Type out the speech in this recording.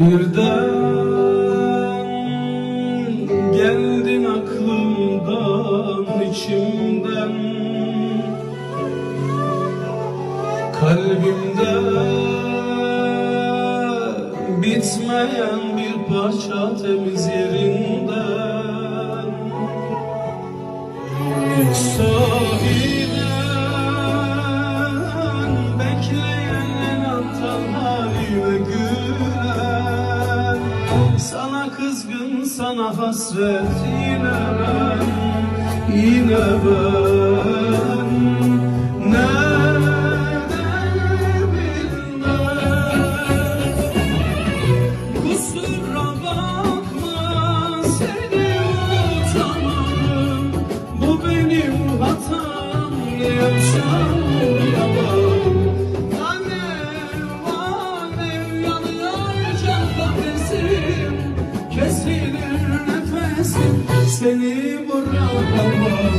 Birden geldin aklımdan içimden. Kalbimde bitmeyen bir parça temiz yerinden kızgın sana hasret yine ben Yine ben. Nerede bilmem? Bakma seni unutamadım. Bu benim hatam seni bırakamaz